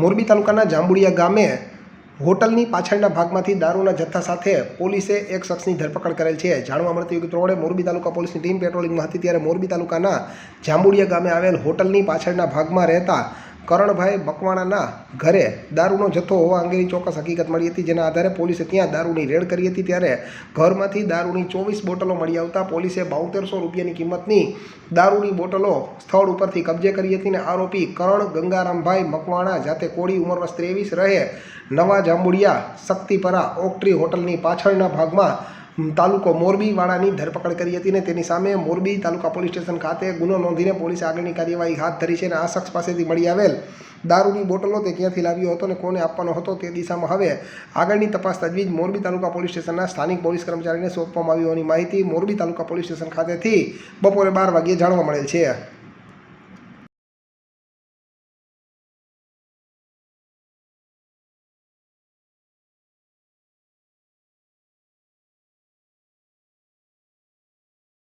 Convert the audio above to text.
મોરબી તાલુકાના જાંબુડિયા ગામે હોટલની પાછળના ભાગમાંથી દારૂના જથ્થા સાથે પોલીસે એક શખ્સની ધરપકડ કરેલ છે. જાણવા મળતી કે ત્રણે મોરબી તાલુકા પોલીસની ટીમ પેટ્રોલિંગમાં હતી, ત્યારે મોરબી તાલુકાના જાંબુડિયા ગામે આવેલ હોટલની પાછળના ભાગમાં રહેતા કરણભાઈ મકવાણાના ઘરે દારૂનો જથ્થો હોવા અંગેની ચોક્કસ હકીકત મળી હતી. જેના આધારે પોલીસે ત્યાં દારૂની રેડ કરી હતી. ત્યારે ઘરમાંથી દારૂની ચોવીસ બોટલો મળી આવતા પોલીસે બાઉતેરસો રૂપિયાની કિંમતની દારૂની બોટલો સ્થળ ઉપરથી કબજે કરી હતી અને આરોપી કરણ ગંગારામભાઈ મકવાણા જાતે કોળી ઉંમર વર્ષ ત્રેવીસ રહે નવા જાંબુડિયા શક્તિપરા ઓકટ્રી હોટલની પાછળના ભાગમાં તાલુકો મોરબી વાળાની ધરપકડ કરી હતી ને તેની સામે મોરબી તાલુકા પોલીસ સ્ટેશન ખાતે ગુનો નોંધીને પોલીસે આગળની કાર્યવાહી હાથ ધરી છે અને આ શખ્સ પાસેથી મળી આવેલ દારૂની બોટલો તે ક્યાંથી લાવ્યો હતો અને કોને આપવાનો હતો તે દિશામાં હવે આગળની તપાસ તજવીજ મોરબી તાલુકા પોલીસ સ્ટેશનના સ્થાનિક પોલીસ કર્મચારીને સોંપવામાં આવી હોવાની માહિતી મોરબી તાલુકા પોલીસ સ્ટેશન ખાતેથી બપોરે બાર વાગ્યે જાણવા મળેલ છે.